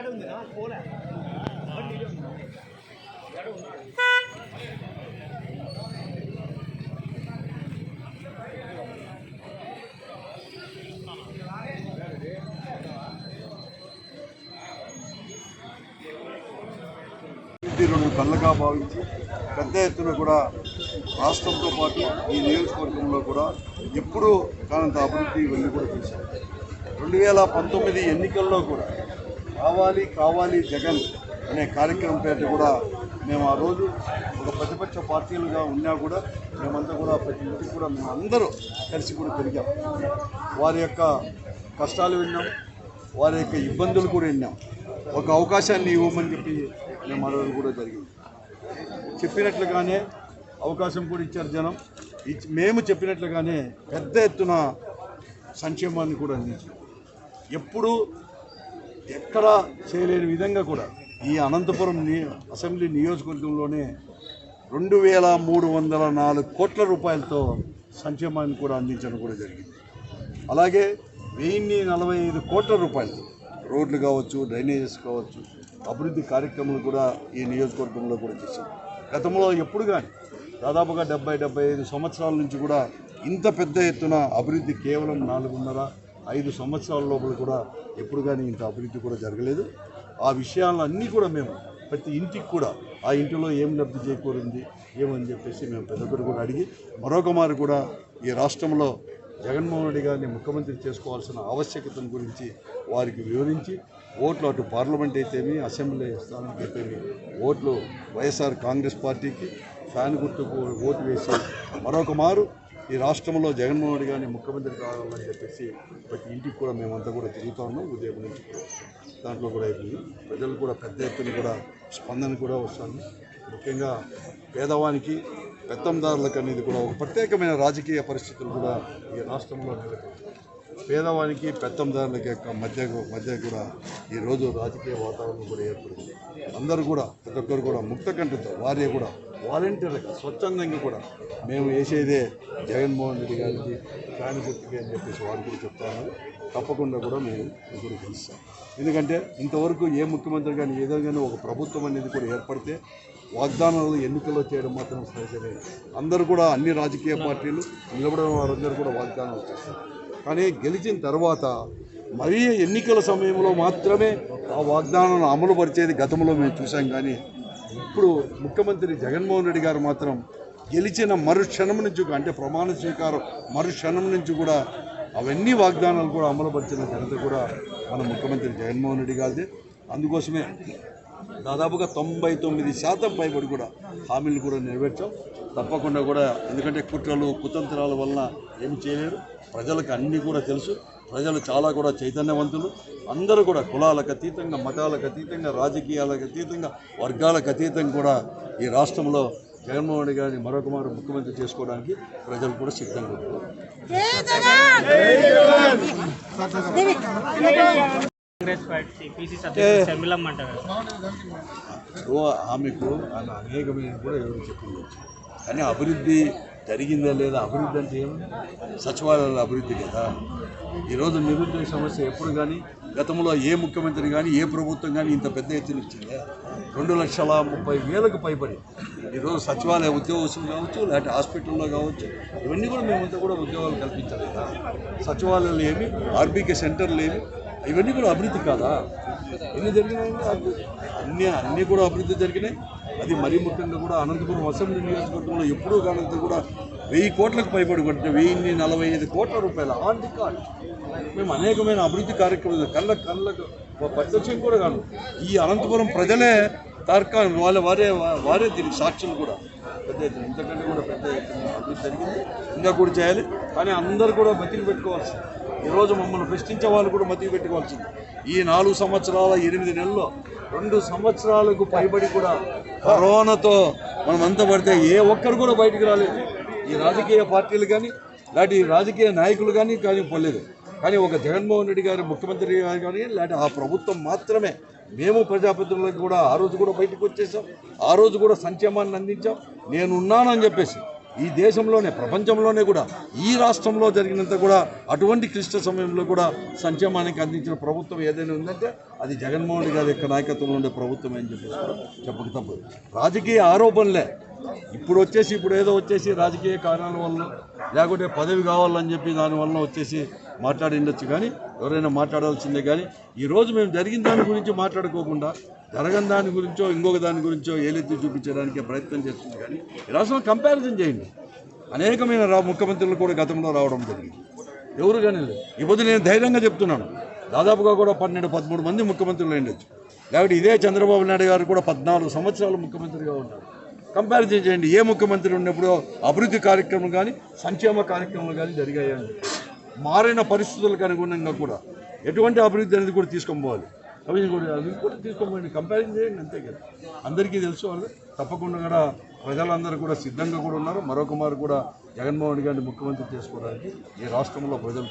Add ఉంది నా రెండు కళ్ళగా భావించి పెద్ద ఎత్తున కూడా రాష్ట్రంతో పాటు ఈ నియోజకవర్గంలో కూడా ఎప్పుడూ కానంత అభివృద్ధి ఇవన్నీ కూడా చూశాం రెండు వేల పంతొమ్మిది ఎన్నికల్లో కూడా కావాలి కావాలి జగన్ అనే కార్యక్రమం పేరు కూడా మేము ఆ రోజు ఒక ప్రతిపక్ష పార్టీలుగా ఉన్నా కూడా మేమంతా కూడా ప్రతి ఇంటికి కూడా మేము అందరూ కలిసి కూడా పెరిగాం. వారి యొక్క కష్టాలు విన్నాం వారి యొక్క ఇబ్బందులు కూడా విన్నాం. ఒక అవకాశాన్ని ఇవ్వమని చెప్పి మేము ఆ కూడా జరిగింది చెప్పినట్లుగానే అవకాశం కూడా ఇచ్చారు జనం. మేము చెప్పినట్లుగానే పెద్ద ఎత్తున సంక్షేమాన్ని కూడా అందించాం. ఎప్పుడు ఎక్కడ చేయలేని విధంగా కూడా ఈ అనంతపురం ని అసెంబ్లీ నియోజకవర్గంలోనే రెండు వేల మూడు వందల నాలుగు కోట్ల రూపాయలతో సంక్షేమాన్ని కూడా అందించడం కూడా జరిగింది. అలాగే వెయ్యిన్ని నలభై ఐదు కోట్ల రూపాయలు రోడ్లు కావచ్చు డ్రైనేజెస్ కావచ్చు అభివృద్ధి కార్యక్రమాలు కూడా ఈ నియోజకవర్గంలో కూడా చేశాం గతంలో ఎప్పుడు కానీ దాదాపుగా డెబ్బై డెబ్బై ఐదు సంవత్సరాల నుంచి కూడా ఇంత పెద్ద ఎత్తున అభివృద్ధి కేవలం నాలుగున్నర ఐదు సంవత్సరాల లోపల కూడా ఎప్పుడు కానీ ఇంత అభివృద్ధి కూడా జరగలేదు. ఆ విషయాలన్నీ కూడా మేము ప్రతి ఇంటికి కూడా ఆ ఇంటిలో ఏం లబ్ధి చేకూరింది ఏమని చెప్పేసి మేము పెద్దొక్కరు కూడా అడిగి మరొక మారు కూడా ఈ రాష్ట్రంలో జగన్మోహన్ రెడ్డి గారిని ముఖ్యమంత్రి చేసుకోవాల్సిన ఆవశ్యకతను గురించి వారికి వివరించి ఓట్లు అటు పార్లమెంట్ అయితేమి అసెంబ్లీ స్థానానికి అయితేమి ఓట్లు వైఎస్ఆర్ కాంగ్రెస్ పార్టీకి ఫ్యాన్ గుర్తుకు ఓటు వేసి మరొక మారు ఈ రాష్ట్రంలో జగన్మోహన్ రెడ్డి గారిని ముఖ్యమంత్రి కావాలని చెప్పేసి ప్రతి ఇంటికి కూడా మేమంతా కూడా తిరుగుతూ ఉన్నాం ఉదయం నుంచి దాంట్లో కూడా అయిపోయింది. ప్రజలు కూడా పెద్ద ఎత్తున కూడా స్పందన కూడా వస్తుంది. ముఖ్యంగా పేదవానికి పెత్తందారులకు అనేది కూడా ఒక ప్రత్యేకమైన రాజకీయ పరిస్థితులు కూడా ఈ రాష్ట్రంలో నెలకొంది పేదవానికి పెత్తందారులకి యొక్క మధ్య మధ్య కూడా ఈరోజు రాజకీయ వాతావరణం కూడా ఏర్పడింది. అందరూ కూడా ప్రతి ఒక్కరు కూడా ముక్త కంఠతో వారే కూడా వాలంటీర్గా స్వచ్ఛందంగా కూడా మేము వేసేదే జగన్మోహన్ రెడ్డి గారికి ఫ్యాన్ అని చెప్పేసి వారు కూడా చెప్తాను తప్పకుండా కూడా మేము ఇప్పుడు గెలుస్తాం. ఎందుకంటే ఇంతవరకు ఏ ముఖ్యమంత్రి కానీ ఏదో కానీ ఒక ప్రభుత్వం అనేది కూడా ఏర్పడితే వాగ్దానాలు ఎన్నికల్లో చేయడం మాత్రం సహజమే. అందరూ కూడా అన్ని రాజకీయ పార్టీలు నిలబడిన వారందరూ కూడా వాగ్దానాలు చేస్తారు. కానీ గెలిచిన తర్వాత మరీ ఎన్నికల సమయంలో మాత్రమే ఆ వాగ్దానాలను అమలు పరిచేది గతంలో మేము చూసాం కానీ ఇప్పుడు ముఖ్యమంత్రి జగన్మోహన్ రెడ్డి గారు మాత్రం గెలిచిన మరుక్షణం నుంచి అంటే ప్రమాణ స్వీకారం మరుక్షణం నుంచి కూడా అవన్నీ వాగ్దానాలు కూడా అమలుపరిచిన ఘనత కూడా మన ముఖ్యమంత్రి జగన్మోహన్ రెడ్డి గారిదే. అందుకోసమే దాదాపుగా తొంభై తొమ్మిది శాతం పైబడి కూడా హామీలు కూడా నెరవేర్చాం. తప్పకుండా కూడా ఎందుకంటే కుట్రలు కుతంత్రాల వలన ఏమి చేయలేరు. ప్రజలకు అన్నీ కూడా తెలుసు. ప్రజలు చాలా కూడా చైతన్యవంతులు. అందరూ కూడా కులాలకు అతీతంగా మతాలకు అతీతంగా రాజకీయాలకు అతీతంగా వర్గాలకు అతీతంగా కూడా ఈ రాష్ట్రంలో జగన్మోహన్ రెడ్డి గారిని మరొక మారు ముఖ్యమంత్రి చేసుకోవడానికి ప్రజలు కూడా సిద్ధంగా ఉన్నారు. కాంగ్రెస్ పార్టీ పీసీ సభ్యులు షర్మిలమ్మ అంటారు సో ఆమెకు ఆమె అనేకమైన కూడా ఎవరు చెప్పింది కానీ అభివృద్ధి జరిగిందా లేదా అభివృద్ధి అంటే ఏమి సచివాలయాల అభివృద్ధి కదా. ఈరోజు నిరుద్యోగ సమస్య ఎప్పుడు కానీ గతంలో ఏ ముఖ్యమంత్రి కానీ ఏ ప్రభుత్వం కానీ ఇంత పెద్ద ఎత్తున ఇచ్చిందే? రెండు లక్షల ముప్పై వేలకు పైబడి. ఈరోజు సచివాలయ ఉద్యోగస్తులు కావచ్చు లేకపోతే హాస్పిటల్లో కావచ్చు ఇవన్నీ కూడా మేమంతా కూడా ఉద్యోగాలు కల్పించాలి కదా సచివాలయాలు ఏమి ఆర్బీకే సెంటర్లు ఏమి ఇవన్నీ కూడా అభివృద్ధి కాదా? ఎన్ని జరిగినాయండి అన్ని అన్నీ కూడా అభివృద్ధి జరిగినాయి. అది మరీ ముఖ్యంగా కూడా అనంతపురం అసెంబ్లీ నియోజకవర్గంలో ఎప్పుడూ కానంత కూడా వెయ్యి కోట్లకు పైబడి కొట్టిన వెయ్యిన్ని నలభై ఐదు కోట్ల రూపాయలు ఆన్ రికార్డ్. మేము అనేకమైన అభివృద్ధి కార్యక్రమాలు కళ్ళ కళ్ళకు ప్రత్యక్షం కూడా కాదు ఈ అనంతపురం ప్రజలే తార్కా వాళ్ళ వారే వారే దీనికి సాక్షులు కూడా. పెద్ద ఎత్తున ఇంతకంటే కూడా పెద్ద ఎత్తున అభివృద్ధి జరిగింది. ఇంకా కూడా చేయాలి. కానీ అందరూ కూడా బతికి పెట్టుకోవాల్సింది. ఈరోజు మమ్మల్ని ప్రశ్నించే వాళ్ళు కూడా మతి పెట్టుకోవాల్సింది. ఈ నాలుగు సంవత్సరాల ఎనిమిది నెలల్లో రెండు సంవత్సరాలకు పైబడి కూడా కరోనాతో మనం అంత పడితే ఏ ఒక్కరు కూడా బయటికి రాలేదు. ఈ రాజకీయ పార్టీలు కానీ లాంటి ఈ రాజకీయ నాయకులు కానీ కానీ పోలేదు. కానీ ఒక జగన్మోహన్ రెడ్డి గారు ముఖ్యమంత్రి గారు కానీ లేకపోతే ఆ ప్రభుత్వం మాత్రమే మేము ప్రజాప్రతినిధులకు కూడా ఆ రోజు కూడా బయటకు వచ్చేసాం. ఆ రోజు కూడా సంక్షేమాన్ని అందించాం. నేను ఉన్నానని చెప్పేసి ఈ దేశంలోనే ప్రపంచంలోనే కూడా ఈ రాష్ట్రంలో జరిగినంత కూడా అటువంటి క్లిష్ట సమయంలో కూడా సంక్షేమానికి అందించిన ప్రభుత్వం ఏదైనా ఉందంటే అది జగన్మోహన్ రెడ్డి గారి యొక్క నాయకత్వంలో ఉండే ప్రభుత్వం అని చెప్పేసి చెప్పక తప్పదు. రాజకీయ ఆరోపణలే. ఇప్పుడు వచ్చేసి ఇప్పుడు ఏదో వచ్చేసి రాజకీయ కారణాల వల్ల లేకుంటే పదవి కావాలని చెప్పి దానివల్ల వచ్చేసి మాట్లాడి ఉండొచ్చు కానీ ఎవరైనా మాట్లాడాల్సిందే కానీ ఈరోజు మేము జరిగిన దాని గురించి మాట్లాడుకోకుండా జరగని దాని గురించో ఇంకొక దాని గురించో ఏలెత్తి చూపించడానికి ప్రయత్నం చేస్తుంది కానీ రాష్ట్రం రాష్ట్రంలో కంపారిజన్ చేయండి. అనేకమైన రా ముఖ్యమంత్రులు కూడా గతంలో రావడం జరిగింది. ఎవరు కానీ లేదు. ఇప్పుడు నేను ధైర్యంగా చెప్తున్నాను. దాదాపుగా కూడా పన్నెండు పదమూడు మంది ముఖ్యమంత్రులు అయ్యిండొచ్చు లేకపోతే ఇదే చంద్రబాబు నాయుడు గారు కూడా పద్నాలుగు సంవత్సరాలు ముఖ్యమంత్రిగా ఉన్నారు. కంపారిజన్ చేయండి. ఏ ముఖ్యమంత్రి ఉన్నప్పుడు అభివృద్ధి కార్యక్రమం కానీ సంక్షేమ కార్యక్రమాలు కానీ జరిగాయని మారిన పరిస్థితులకు అనుగుణంగా కూడా ఎటువంటి అభివృద్ధి అనేది కూడా తీసుకొని పోవాలి. అవి కూడా అవి కూడా తీసుకోమండి కంపారిజన్ చేయండి అంతే కదా. అందరికీ తెలుసు వాళ్ళు తప్పకుండా కూడా ప్రజలందరూ కూడా సిద్ధంగా కూడా ఉన్నారు. మరొక మారు కూడా జగన్మోహన్ గారిని ముఖ్యమంత్రి చేసుకోవడానికి ఈ రాష్ట్రంలో ప్రజలు